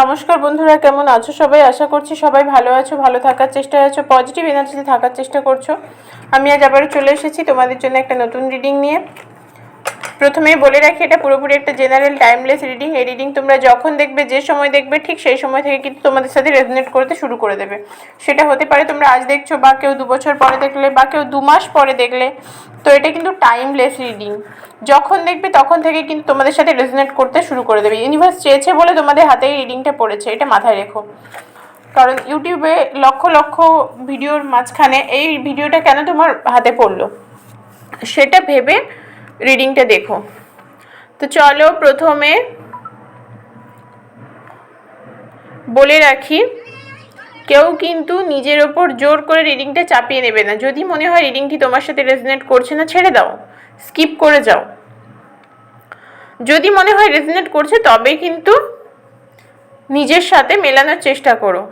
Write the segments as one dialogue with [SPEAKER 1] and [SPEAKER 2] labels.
[SPEAKER 1] নমস্কার বন্ধুরা, কেমন আছো সবাই? আশা করছি সবাই ভালো আছো, ভালো থাকার চেষ্টা আছো পজিটিভ এনার্জিতে থাকার চেষ্টা করছ। আমি আজ আবারও চলে এসেছি তোমাদের জন্য একটা নতুন রিডিং নিয়ে। প্রথমেই বলে রাখি, এটা পুরোপুরি একটা জেনারেল টাইমলেস রিডিং এই রিডিং তোমরা যখন দেখবে, যে সময় দেখবে, ঠিক সেই সময় থেকে কিন্তু তোমাদের সাথে রেজনেট করতে শুরু করে দেবে। সেটা হতে পারে তোমরা আজ দেখছ, বা কেউ দু বছর পরে দেখলে, বা কেউ দু মাস পরে দেখলে, তো এটা কিন্তু টাইমলেস রিডিং যখন দেখবে, তখন থেকে কিন্তু তোমাদের সাথে রেজনেট করতে শুরু করে দেবে। ইউনিভার্স চেয়েছে বলে তোমাদের হাতে রিডিংটা পড়েছে, এটা মাথায় রেখো। কারণ ইউটিউবে লক্ষ লক্ষ ভিডিওর মাঝখানে এই ভিডিওটা কেন তোমার হাতে পড়ল? সেটা ভেবে রিডিংটা দেখো। তো চলো প্রথমে বলে রাখি, কেউ কিন্তু নিজের ওপর জোর করে রিডিংটা চাপিয়ে নেবে না। যদি মনে হয় রিডিংটি তোমার সাথে রেজনেট করছে না, ছেড়ে দাও। স্কিপ করে যাও। যদি মনে হয় রেজনেট করছে, তবে কিন্তু নিজের সাথে মেলানোর চেষ্টা করো।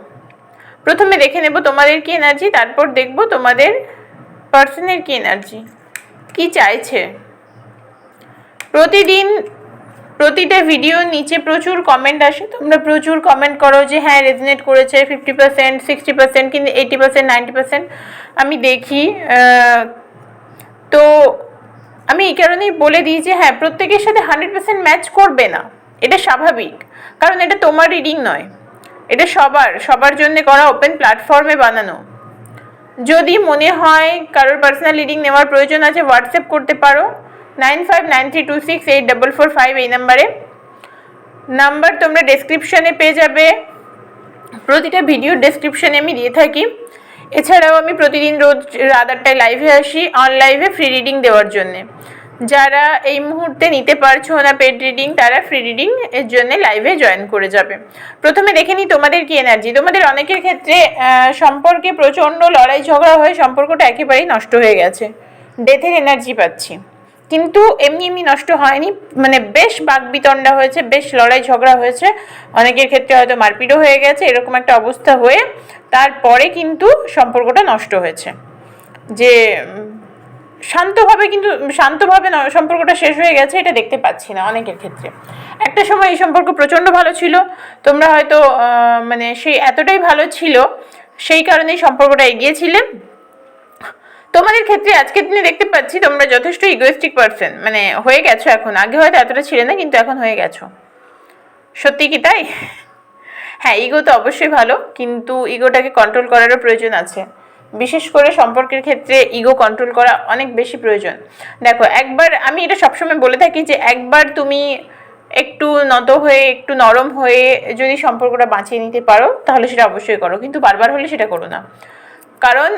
[SPEAKER 1] প্রথমে দেখে নেব তোমাদের কি এনার্জি, তারপর দেখব তোমাদের পার্সনের কি এনার্জি, কি চাইছে। প্রতিদিন প্রতিটা ভিডিও নিচে প্রচুর কমেন্ট আসে। তোমরা প্রচুর কমেন্ট করো যে হ্যাঁ রেজনেট করেছে ফিফটি পার্সেন্ট সিক্সটি পার্সেন্ট কিন্তু এইটি পার্সেন্ট নাইনটি পার্সেন্ট আমি দেখি। তো আমি এই কারণেই বলে দিই যে হ্যাঁ প্রত্যেকের সাথে হান্ড্রেড পার্সেন্ট ম্যাচ করবে না। এটা স্বাভাবিক। কারণ এটা তোমার রিডিং নয়। এটা সবার। সবার জন্য করা ওপেন প্ল্যাটফর্মে বানানো। যদি মনে হয় কারোর পার্সোনাল রিডিং নেওয়ার প্রয়োজন আছে হোয়াটসঅ্যাপ করতে পারো। Nine five nine three two six eight double four five এই নাম্বারে। নাম্বার তোমরা ডেসক্রিপশনে পেয়ে যাবে। প্রতিটা ভিডিওর ডেসক্রিপশনে আমি দিয়ে থাকি। এছাড়াও আমি প্রতিদিন রোজ রাত আটটায় লাইভে আসি অন লাইভে ফ্রি রিডিং দেওয়ার জন্যে। যারা এই মুহূর্তে নিতে পারছ না পেড রিডিং তারা ফ্রি রিডিং এর জন্য লাইভে জয়েন করে যাবে। প্রথমে দেখে নিই তোমাদের কি এনার্জি তোমাদের অনেকের ক্ষেত্রে সম্পর্কে প্রচণ্ড লড়াই ঝগড়া হয়ে, সম্পর্কটা একেবারেই নষ্ট হয়ে গেছে। ডেথের এনার্জি পাচ্ছি। কিন্তু এমনি এমনি নষ্ট হয়নি। মানে বেশ বাকবিতণ্ডা হয়েছে, বেশ লড়াই ঝগড়া হয়েছে। অনেকের ক্ষেত্রে হয়তো মারপিটও হয়ে গেছে, এরকম একটা অবস্থা হয়ে তারপরে কিন্তু সম্পর্কটা নষ্ট হয়েছে। যে, শান্তভাবে কিন্তু, শান্তভাবে সম্পর্কটা শেষ হয়ে গেছে এটা দেখতে পাচ্ছি না অনেকের ক্ষেত্রে। একটা সময় এই সম্পর্ক প্রচণ্ড ভালো ছিল, তোমরা হয়তো মানে সেই এতটাই ভালো ছিল, সেই কারণেই সম্পর্কটা এগিয়েছিলে তোমাদের ক্ষেত্রে আজকের দিনে দেখতে পাচ্ছি তোমরা যথেষ্ট ইগোয়েস্টিক পারসন মানে হয়ে গেছো এখন। আগে হয়তো এতটা ছিলে না, কিন্তু এখন হয়ে গেছো। সত্যি কি তাই? হ্যাঁ ইগো তো অবশ্যই ভালো, কিন্তু ইগোটাকে কন্ট্রোল করারও প্রয়োজন আছে। বিশেষ করে সম্পর্কের ক্ষেত্রে ইগো কন্ট্রোল করা অনেক বেশি প্রয়োজন। দেখো, একবার আমি এটা সবসময় বলে থাকি যে একবার তুমি একটু নত হয়ে, একটু নরম হয়ে যদি সম্পর্কটা বাঁচিয়ে নিতে পারো, তাহলে সেটা অবশ্যই করো। কিন্তু বারবার হলে সেটা করো না। কারণ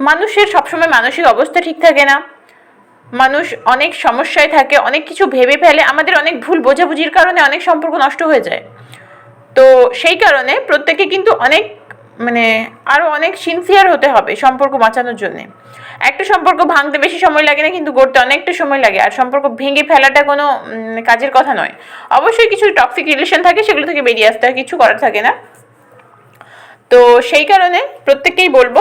[SPEAKER 1] মানুষের সবসময় মানসিক অবস্থা ঠিক থাকে না। মানুষ অনেক সমস্যায় থাকে, অনেক কিছু ভেবে ফেলে, আমাদের অনেক ভুল বোঝাবুঝির কারণে অনেক সম্পর্ক নষ্ট হয়ে যায়। তো সেই কারণে প্রত্যেকে কিন্তু অনেক মানে আরও অনেক সিনসিয়ার হতে হবে সম্পর্ক বাঁচানোর জন্য। একটা সম্পর্ক ভাঙতে বেশি সময় লাগে না, কিন্তু গড়তে অনেকটা সময় লাগে। আর সম্পর্ক ভেঙে ফেলাটা কোনো কাজের কথা নয়। অবশ্যই কিছু টক্সিক রিলেশন থাকে, সেগুলো থেকে বেরিয়ে আসতে হয়, কিছু করার থাকে না। তো সেই কারণে প্রত্যেককেই বলব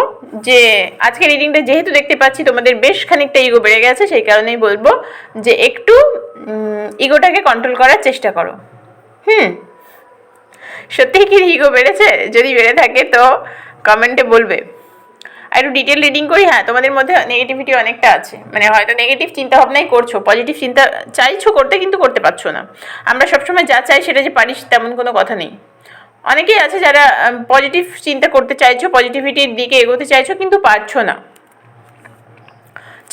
[SPEAKER 1] যে আজকে রিডিংটা যেহেতু দেখতে পাচ্ছি, তোমাদের বেশ খানিকটা ইগো বেড়ে গেছে, সেই কারণেই বলব যে একটু ইগোটাকে কন্ট্রোল করার চেষ্টা করো। হুম? সত্যিই কি ইগো বেড়েছে? যদি বেড়ে থাকে তো কমেন্টে বলবে। আর একটু ডিটেল রিডিং করি হ্যাঁ তোমাদের মধ্যে নেগেটিভিটি অনেকটা আছে। মানে হয়তো নেগেটিভ চিন্তা ভাবনাই করছ পজিটিভ চিন্তা চাইছো করতে কিন্তু করতে পারছ না। আমরা সবসময় যা চাই সেটা যে পারিস, তেমন কোনো কথা নেই। অনেকেই আছে যারা পজিটিভ চিন্তা করতে চাইছো পজিটিভিটির দিকে এগোতে চাইছো, কিন্তু পারছ না।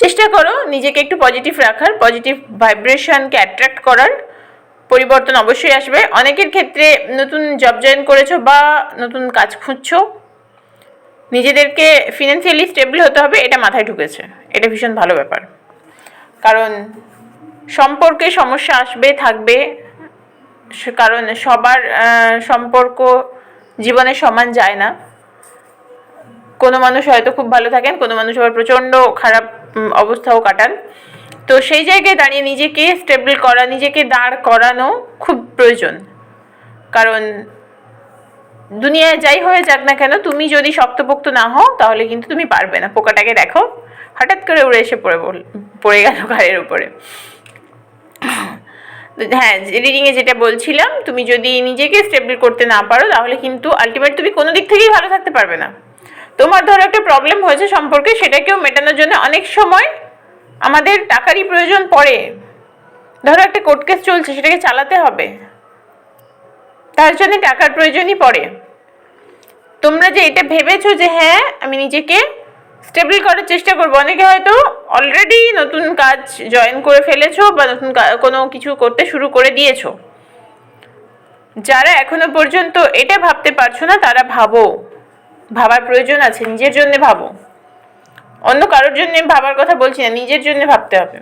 [SPEAKER 1] চেষ্টা করো নিজেকে একটু পজিটিভ রাখার পজিটিভ ভাইব্রেশনকে অ্যাট্রাক্ট করার পরিবর্তন অবশ্যই আসবে। অনেকের ক্ষেত্রে নতুন জব জয়েন করেছ বা নতুন কাজ খুঁজছো, নিজেদেরকে ফিনান্সিয়ালি স্টেবল হতে হবে, এটা মাথায় ঢুকেছে। এটা ভীষণ ভালো ব্যাপার। কারণ সম্পর্কে সমস্যা আসবে, থাকবে কারণ সবার সম্পর্ক জীবনে সমান যায় না। কোনো মানুষ হয়তো খুব ভালো থাকেন, কোনো মানুষ আবার প্রচণ্ড খারাপ অবস্থাও কাটান। তো সেই জায়গায় দাঁড়িয়ে নিজেকে স্টেবল করা, নিজেকে দাঁড় করানো খুব প্রয়োজন। কারণ দুনিয়ায় যাই হয়ে যাক না কেন, তুমি যদি শক্তপোক্ত না হও, তাহলে কিন্তু তুমি পারবে না। পোকাটাকে দেখো, হঠাৎ করে উড়ে এসে পড়ে পড়ে গেল ঘাড়ের উপরে। হ্যাঁ রিডিংয়ে যেটা বলছিলাম, তুমি যদি নিজেকে স্টেবল করতে না পারো, তাহলে কিন্তু আলটিমেট তুমি কোনো দিক থেকেই ভালো থাকতে পারবে না। তোমার ধরো একটা প্রবলেম হয়েছে সম্পর্কে, সেটাকেও মেটানোর জন্য অনেক সময় আমাদের টাকারই প্রয়োজন পড়ে। ধরো একটা কোর্ট কেস চলছে, সেটাকে চালাতে হবে। তার জন্য টাকার প্রয়োজনই পড়ে। তোমরা যে এটা ভেবেছো যে হ্যাঁ আমি নিজেকে স্টেবল করার চেষ্টা করব। অনেকে হয়তো অলরেডি নতুন কাজ জয়েন করে ফেলেছো বা নতুন কোনো কিছু করতে শুরু করে দিয়েছ। যারা এখনও পর্যন্ত এটা ভাবতে পারছ না, তারা ভাবো। ভাবার প্রয়োজন আছে, নিজের জন্য ভাবো। অন্য কারোর জন্য ভাবার কথা বলছি না, নিজের জন্য ভাবতে হবে।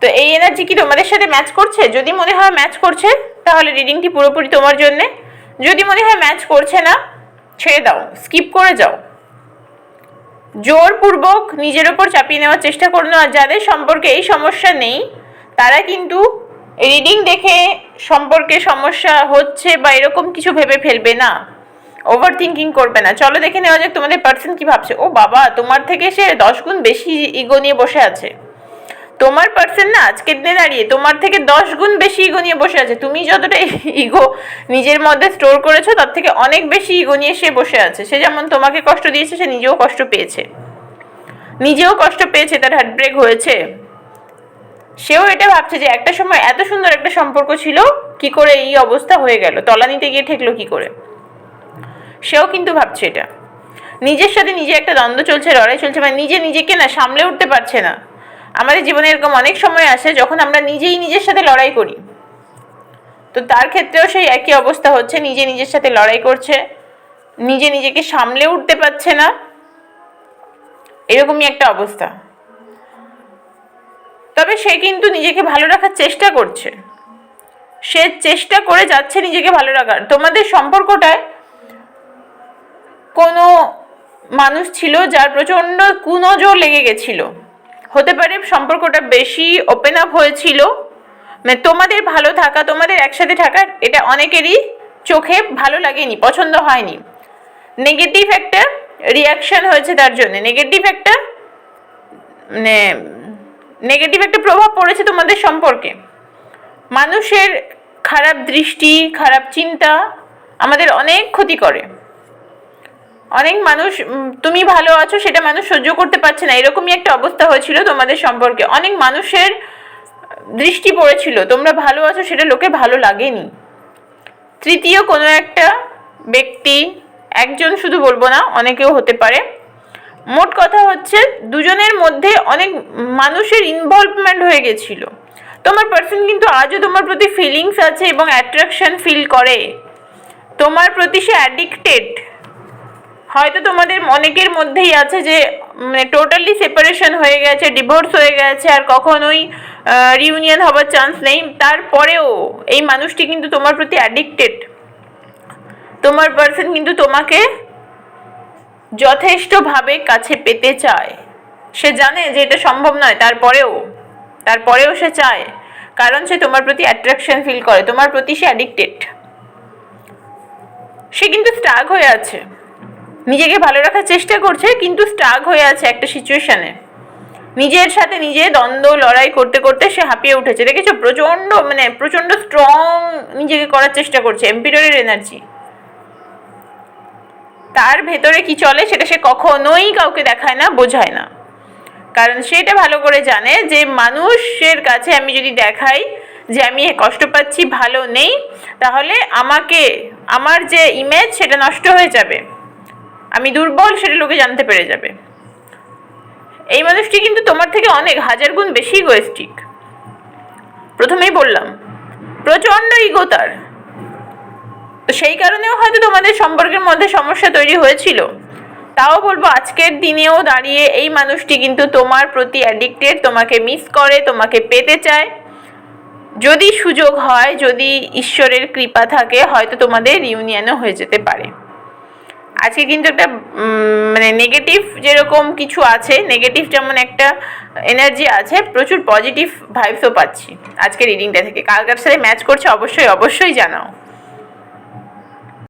[SPEAKER 1] তো এই এনার্জি কি তোমাদের সাথে ম্যাচ করছে? যদি মনে হয় ম্যাচ করছে, তাহলে রিডিংটি পুরোপুরি তোমার জন্যে। যদি মনে হয় ম্যাচ করছে না, ছেড়ে দাও স্কিপ করে যাও। জোরপূর্বক নিজের ওপর চাপিয়ে নেওয়ার চেষ্টা করল আর যাদের সম্পর্কে এই সমস্যা নেই, তারা কিন্তু রিডিং দেখে সম্পর্কে সমস্যা হচ্ছে বা এরকম কিছু ভেবে ফেলবে না। ওভার থিঙ্কিং করবে না। চলো দেখে নেওয়া যাক তোমাদের পার্সন কি ভাবছে। ও বাবা, তোমার থেকে সে দশ গুণ বেশি ইগো নিয়ে বসে আছে। তোমার পার্সন না আজকের দিনে দাঁড়িয়ে তোমার থেকে দশ গুণ বেশি ইগো নিয়ে বসে আছে। তুমি যতটা ইগো নিজের মধ্যে স্টোর করেছ, তার থেকে অনেক বেশি ইগো নিয়ে সে বসে আছে। সে যেমন তোমাকে কষ্ট দিয়েছে, সে নিজেও কষ্ট পেয়েছে। নিজেও কষ্ট পেয়েছে, তার হার্ট ব্রেক হয়েছে। সেও এটা ভাবছে যে একটা সময় এত সুন্দর একটা সম্পর্ক ছিল, কি করে এই অবস্থা হয়ে গেল? তলানিতে গিয়ে ঠেকলো কি করে? সেও কিন্তু ভাবছে এটা। নিজের সাথে নিজে একটা দ্বন্দ্ব চলছে, লড়াই চলছে মানে নিজে নিজেকে না সামলে উঠতে পারছে না। আমাদের জীবনে এরকম অনেক সময় আসে যখন আমরা নিজেই নিজের সাথে লড়াই করি। তো তার ক্ষেত্রেও সেই একই অবস্থা হচ্ছে, নিজে নিজের সাথে লড়াই করছে, নিজে নিজেকে সামলে উঠতে পারছে না। এরকমই একটা অবস্থা। তবে সে কিন্তু নিজেকে ভালো রাখার চেষ্টা করছে। সে চেষ্টা করে যাচ্ছে নিজেকে ভালো রাখার। তোমাদের সম্পর্কটায় কোনো মানুষ ছিল যার প্রচণ্ড কুনজর লেগে গেছিল। হতে পারে সম্পর্কটা বেশি ওপেন আপ হয়েছিল। মানে তোমাদের ভালো থাকা, তোমাদের একসাথে থাকা, এটা অনেকেরই চোখে ভালো লাগেনি, পছন্দ হয়নি। নেগেটিভ একটা রিয়াকশান হয়েছে তার জন্য। নেগেটিভ একটা মানে নেগেটিভ একটা প্রভাব পড়েছে তোমাদের সম্পর্কে। মানুষের খারাপ দৃষ্টি, খারাপ চিন্তা আমাদের অনেক ক্ষতি করে। অনেক মানুষ তুমি ভালো আছো, সেটা মানুষ সহ্য করতে পারছে না। এরকমই একটা অবস্থা হয়েছিল তোমাদের সম্পর্কে। অনেক মানুষের দৃষ্টি পড়েছিল, তোমরা ভালো আছো, সেটা লোকে ভালো লাগেনি। তৃতীয় কোনো একটা ব্যক্তি, একজন শুধু বলব না, অনেকেও হতে পারে। মোট কথা হচ্ছে, দুজনের মধ্যে অনেক মানুষের ইনভলভমেন্ট হয়ে গেছিল। তোমার পার্সন কিন্তু আজও তোমার প্রতি ফিলিংস আছে এবং অ্যাট্রাকশন ফিল করে। তোমার প্রতি সে অ্যাডিক্টেড হয়তো তোমাদের অনেকের মধ্যেই আছে যে মানে টোটালি সেপারেশন হয়ে গেছে ডিভোর্স হয়ে গেছে, আর কখনোই রিউনিয়ন হবার চান্স নেই। তারপরেও এই মানুষটি কিন্তু তোমার প্রতি অ্যাডিক্টেড তোমার পার্সন কিন্তু তোমাকে যথেষ্টভাবে কাছে পেতে চায়। সে জানে যে এটা সম্ভব নয়, তারপরেও তারপরেও সে চায়, কারণ সে তোমার প্রতি অ্যাট্রাকশন ফিল করে, তোমার প্রতি সে অ্যাডিক্টেড সে কিন্তু স্টাক হয়ে আছে। নিজেকে ভালো রাখার চেষ্টা করছে, কিন্তু স্টাক হয়ে আছে একটা সিচুয়েশানে নিজের সাথে নিজে দ্বন্দ্ব, লড়াই করতে করতে সে হাঁপিয়ে উঠেছে। দেখেছ? প্রচণ্ড মানে প্রচণ্ড স্ট্রং নিজেকে করার চেষ্টা করছে এম্পিডারের এনার্জি তার ভেতরে কি চলে সেটা সে কখনোই কাউকে দেখায় না, বোঝায় না। কারণ সেটা ভালো করে জানে যে মানুষের কাছে আমি যদি দেখাই যে আমি কষ্ট পাচ্ছি, ভালো নেই, তাহলে আমাকে, আমার যে ইমেজ সেটা নষ্ট হয়ে যাবে। আমি দুর্বল, সেটা লোকে জানতে পেরে যাবে। এই মানুষটি কিন্তু তোমার থেকে অনেক, হাজার গুণ বেশি ইগোয়েস্টিক প্রথমেই বললাম, প্রচণ্ড ইগো তার। তো সেই কারণেও হয়তো তোমাদের সম্পর্কের মধ্যে সমস্যা তৈরি হয়েছিল। তাও বলব, আজকের দিনেও দাঁড়িয়ে এই মানুষটি কিন্তু তোমার প্রতি অ্যাডিক্টেড তোমাকে মিস করে, তোমাকে পেতে চায়। যদি সুযোগ হয়, যদি ঈশ্বরের কৃপা থাকে, হয়তো তোমাদের ইউনিয়নও হয়ে যেতে পারে। আজকে কিন্তু একটা মানে নেগেটিভ যেরকম কিছু আছে নেগেটিভ যেমন একটা এনার্জি আছে, প্রচুর পজিটিভ ভাইবসও পাচ্ছি আজকে রিডিংটা থেকে। কার কার সাথে ম্যাচ করছে অবশ্যই অবশ্যই জানাও।